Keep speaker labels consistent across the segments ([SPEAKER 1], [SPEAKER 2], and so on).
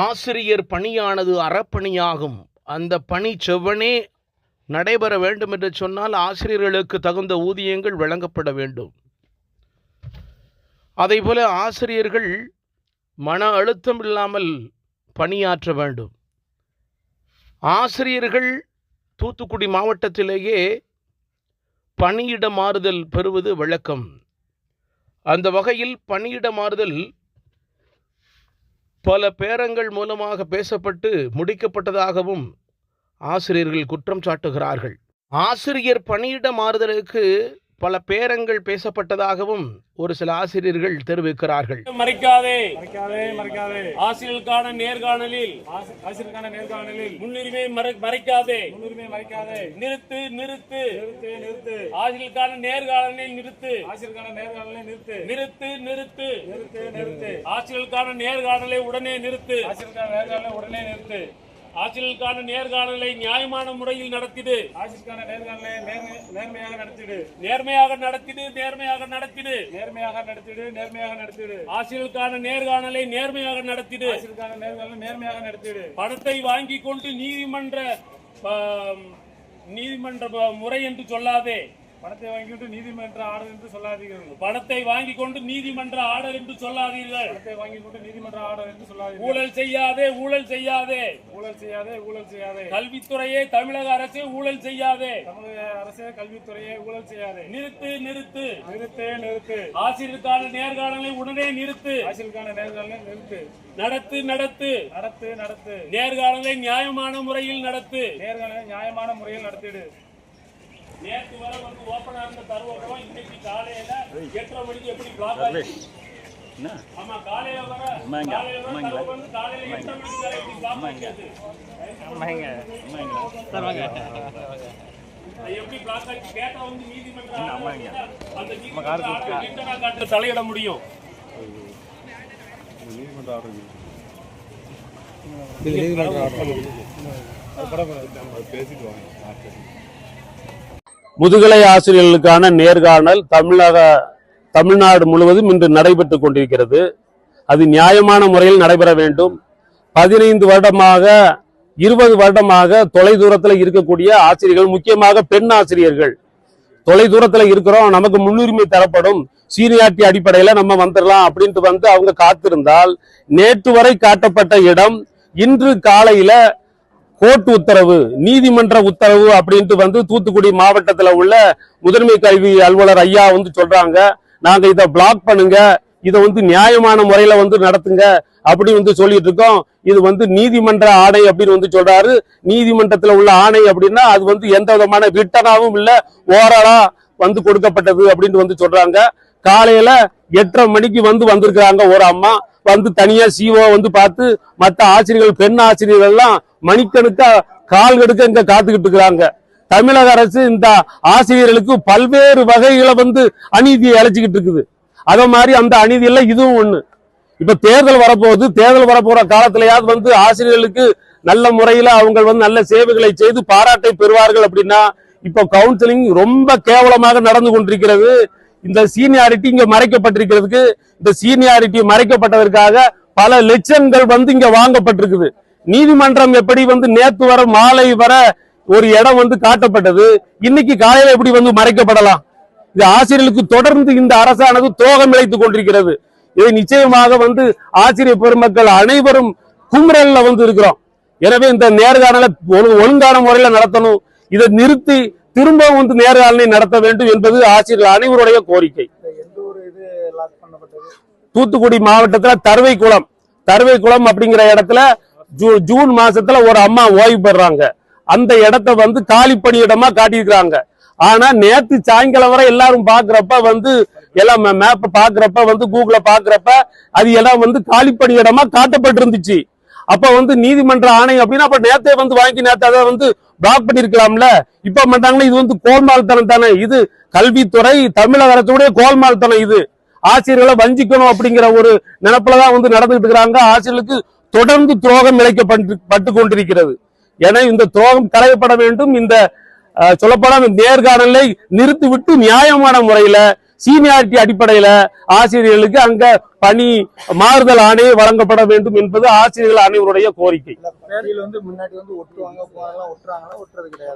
[SPEAKER 1] ஆசிரியர் பணியானது அறப்பணியாகும். அந்த பணி செவ்வனே நடைபெற வேண்டும் என்று சொன்னால் ஆசிரியர்களுக்கு தகுந்த ஊதியங்கள் வழங்கப்பட வேண்டும். அதேபோல ஆசிரியர்கள் மன அழுத்தம் இல்லாமல் பணியாற்ற வேண்டும். ஆசிரியர்கள் தூத்துக்குடி மாவட்டத்திலேயே பணியிட மாறுதல் பெறுவது வழக்கம். அந்த வகையில் பணியிட மாறுதல் பல பேரங்கள் மூலமாக பேசப்பட்டு முடிக்கப்பட்டதாகவும் ஆசிரியர்கள் குற்றம் சாட்டுகிறார்கள். ஆசிரியர் பணியிட மாறுதலுக்கு பல பேரங்கள் பேசப்பட்டதாகவும் ஒரு சில ஆசிரியர்கள் தெரிவிக்கிறார்கள்.
[SPEAKER 2] மறைக்காதே.
[SPEAKER 3] மறைக்காதே மறைக்காதே.
[SPEAKER 2] ஆசிரியர்களுக்கான நேர்காணலில்
[SPEAKER 3] ஆசி- ஆசிரியருக்கான நேர்காணலில்.
[SPEAKER 2] முன்னுரிமை மறை- மறைக்காதே.
[SPEAKER 3] முன்னுரிமை மறைக்காதே.
[SPEAKER 2] நிறுத்து நிறுத்து.
[SPEAKER 3] நிறுத்து நிறுத்து.
[SPEAKER 2] ஆசிரியர்களுக்கான நேர்காணலில் நிறுத்து.
[SPEAKER 3] ஆசிரியருக்கான நேர்காணலை நிறுத்து.
[SPEAKER 2] நிறுத்து நிறுத்து.
[SPEAKER 3] நிறுத்து நிறுத்து.
[SPEAKER 2] ஆசிரியர்களுக்கான நேர்காணலை உடனே நிறுத்து.
[SPEAKER 3] ஆசிரியருக்கான நேர்காணலை உடனே நிறுத்து.
[SPEAKER 2] ஆசிரியர்களுக்கான நேர்காணலை நியாயமான முறையில் நடத்திடு.
[SPEAKER 3] ஆசிரியருக்கான நேர்காணலை நேர்மை- நேர்மையாக நடத்திடு.
[SPEAKER 2] நேர்மையாக நடத்திடு நேர்மையாக நடத்திடு.
[SPEAKER 3] நேர்மையாக நடத்திடு நேர்மையாக நடத்திடு.
[SPEAKER 2] ஆசிரியர்களுக்கான நேர்காணலை நேர்மையாக நடத்திடு.
[SPEAKER 3] ஆசிரியருக்கான நேர்காணலை நேர்மையாக நடத்திடு.
[SPEAKER 2] பணத்தை வாங்கி கொண்டு நீதிமன்ற நீதிமன்ற முறை என்று சொல்லாதே.
[SPEAKER 3] பணத்தை வாங்கிட்டு நீதிமன்ற ஆர்டர் என்று சொல்லாதீர்கள்.
[SPEAKER 2] பணத்தை வாங்கி கொண்டு நீதிமன்ற ஆர்டர் என்று சொல்லாதீர்கள்.
[SPEAKER 3] பணத்தை வாங்கி கொண்டு நீதிமன்ற ஆர்டர் என்று சொல்லாதீர்கள்.
[SPEAKER 2] ஊழல் செய்யாதே ஊழல் செய்யாதே.
[SPEAKER 3] ஊழல் செய்யாதே ஊழல் செய்யாதே.
[SPEAKER 2] கல்வித்துறையே தமிழக அரசே ஊழல் செய்யாதே.
[SPEAKER 3] தமிழக அரசே கல்வித்துறையை ஊழல் செய்யாதே.
[SPEAKER 2] நிறுத்து நிறுத்து.
[SPEAKER 3] நிறுத்து நிறுத்து.
[SPEAKER 2] ஆசிரியருக்கான நேர்காணலை உடனே நிறுத்து.
[SPEAKER 3] ஆசிரியருக்கான நேர்காணலை நிறுத்து.
[SPEAKER 2] நடத்து நடத்து.
[SPEAKER 3] நடத்து நடத்து.
[SPEAKER 2] நேர்காணலை நியாயமான முறையில் நடத்து.
[SPEAKER 3] நேர்காணலை நியாயமான முறையில் நடத்திடு.
[SPEAKER 2] நேற்று வரை வந்து ஓப்பனா இருந்த தருவகம் இன்னைக்கு காலையில எட்டரை மணிக்கு எப்படி பிளாக் ஆச்சு ஆமா காலையில வர காலையில வர தருவகம் வந்து காலையில எட்டரை மணிக்கு வரை எப்படி பிளாக் ஆச்சு? அது எப்படி பிளாக் ஆச்சு? கேட்டா வந்து நீதிமன்ற ஆர்டர் அந்த நீதிமன்ற ஆர்டர் இன்டர்னா காட்டுல தலையிட முடியும்.
[SPEAKER 4] முதுகலை ஆசிரியர்களுக்கான நேர்காணல் தமிழக தமிழ்நாடு முழுவதும் இன்று நடைபெற்றுக் கொண்டிருக்கிறது. அது நியாயமான முறையில் நடைபெற வேண்டும். பதினைந்து வருடமாக இருபது வருடமாக தொலைதூரத்தில் இருக்கக்கூடிய ஆசிரியர்கள் முக்கியமாக பெண் ஆசிரியர்கள் தொலைதூரத்தில் இருக்கிறோம். நமக்கு முன்னுரிமை தரப்படும். சீனியாரிட்டி அடிப்படையில் நம்ம வந்துடலாம் அப்படின்ட்டு வந்து அவங்க காத்திருந்தால் நேற்று வரை காட்டப்பட்ட இடம் இன்று காலையில கோர்ட் உத்தரவு நீதிமன்ற உத்தரவு அப்படின்ட்டு வந்து தூத்துக்குடி மாவட்டத்தில் உள்ள முதன்மை கல்வி அலுவலர் ஐயா வந்து சொல்றாங்க. நாங்க இதை பிளாக் பண்ணுங்க. இதை வந்து நியாயமான முறையில வந்து நடத்துங்க அப்படி வந்து சொல்லிட்டு இருக்கோம். இது வந்து நீதிமன்ற ஆணை அப்படின்னு வந்து சொல்றாரு. நீதிமன்றத்துல உள்ள ஆணை அப்படின்னா அது வந்து எந்த விதமான ரிட்டனாவும் இல்ல ஓரலா வந்து கொடுக்கப்பட்டது அப்படின்னு வந்து சொல்றாங்க. காலையில எட்டரை மணிக்கு வந்து வந்திருக்கிறாங்க ஒரு அம்மா. வந்து தனியா சிஓ வந்து பார்த்து மற்ற ஆசிரியர்கள் பெண் ஆசிரியர்கள் எல்லாம் மணிக்கணுக்கா கால் கெடுக்க இங்க காத்துக்கிட்டு இருக்கிறாங்க. தமிழக அரசு இந்த ஆசிரியர்களுக்கு பல்வேறு வகைகளை வந்து அநீதியை அழைச்சிக்கிட்டு இருக்குது. அதே மாதிரி அந்த அநீதியில இதுவும் ஒண்ணு. இப்ப தேர்தல் வரப்போகுது தேர்தல் வரப்போற காலத்திலயாவது வந்து ஆசிரியர்களுக்கு நல்ல முறையில அவங்க வந்து நல்ல சேவைகளை செய்து பாராட்டை பெறுவார்கள் அப்படின்னா இப்ப கவுன்சிலிங் ரொம்ப கேவலமாக நடந்து கொண்டிருக்கிறது. இந்த சீனியாரிட்டி இங்க மறைக்கப்பட்டிருக்கிறதுக்கு இந்த சீனியாரிட்டி மறைக்கப்பட்டதற்காக பல லட்சங்கள் வந்து இங்க வாங்கப்பட்டிருக்குது. நீதிமன்றம் எப்படி வந்து நேத்து வர மாலை வர ஒரு இடம் வந்து காட்டப்பட்டது. இன்னைக்கு காலையில எப்படி வந்து மறைக்கப்படலாம்? இது ஆசிரியர்களுக்கு தொடர்ந்து இந்த அரசானது தோகம் இழைத்துக் கொண்டிருக்கிறது. இதை நிச்சயமாக வந்து ஆசிரியர் பெருமக்கள் அனைவரும் கும்ரல்ல வந்து இருக்கிறோம். எனவே இந்த நேர்காணலை ஒழுங்கான முறையில நடத்தணும். இதை நிறுத்தி திரும்பவும் வந்து நேர்காணலை நடத்த வேண்டும் என்பது ஆசிரியர்கள் அனைவருடைய கோரிக்கை. தூத்துக்குடி மாவட்டத்துல தருவைக்குளம் தருவைக்குளம் அப்படிங்கிற இடத்துல ஜூன் மாசத்துல ஒரு அம்மா ஓய்வு பெறாங்க அந்த இடத்த வந்து காலி பணியிடமா காட்டியிருக்கிறாங்க. ஆனா நேத்து சாயங்காலம் வரை எல்லாரும் பாக்குறப்ப வந்து எல்லாம் மேப்ப பாக்குறப்ப வந்து கூகுள பாக்குறப்ப அது எல்லாம் வந்து காலி பணியிடமா காட்டப்பட்டிருந்துச்சு. அப்ப வந்து நீதிமன்ற ஆணை அப்படின்னா அப்ப நேத்தே வந்து வாங்கி நேத்து அதை வந்து பிளாக் பண்ணிருக்கலாம்ல. இப்ப மாட்டாங்கன்னா இது வந்து கோல்மால்தனம் தானே. இது கல்வித்துறை தமிழக அரசுடைய கோல்மால்தனம் இது. ஆசிரியர்களை வஞ்சிக்கணும் அப்படிங்கிற ஒரு நினப்புலதான் வந்து நடந்துகிட்டு இருக்கிறாங்க. ஆசிரியர்களுக்கு தொடர்ந்து துரோகம் இழைக்கப்பட்டு பட்டு கொண்டிருக்கிறது என இந்த துரோகம் களையப்பட வேண்டும். இந்த அஹ், சொல்லப்போனா இந்த நேர்காணலை நிறுத்திவிட்டு நியாயமான முறையில சீனியாரிட்டி அடிப்படையில ஆசிரியர்களுக்கு அங்க பணி மாறுதல் ஆணை வழங்கப்பட வேண்டும் என்பது ஆசிரியர்கள் அனைவருடைய கோரிக்கை.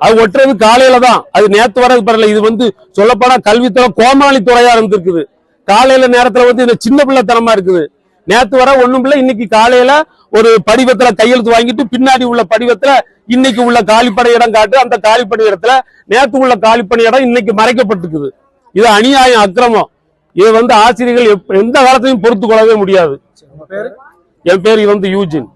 [SPEAKER 4] அது ஒட்டுறது காலையில தான். அது நேத்து வர பரவாயில்ல இது வந்து சொல்லப்போனா கல்வித்துறை கோமாளி துறையா இருந்திருக்குது. காலையில நேரத்துல வந்து இந்த சின்ன பிள்ளைத்தனமா இருக்குது. நேத்து வர ஒண்ணும் இல்ல இன்னைக்கு காலையில ஒரு படிவத்துல கையெழுத்து வாங்கிட்டு பின்னாடி உள்ள படிவத்துல இன்னைக்கு உள்ள காலிப்படை இடம் காட்டு அந்த காலிப்படை இடத்துல நேத்து உள்ள காலிப்படை இடம் இன்னைக்கு மறைக்கப்பட்டிருக்குது. இது அநியாயம் அக்கிரமம். இது வந்து ஆசிரியர்கள் எந்த காலத்தையும் பொறுத்து கொள்ளவே முடியாது.
[SPEAKER 5] பேரு
[SPEAKER 4] என் பேர் வந்து யூஜின்.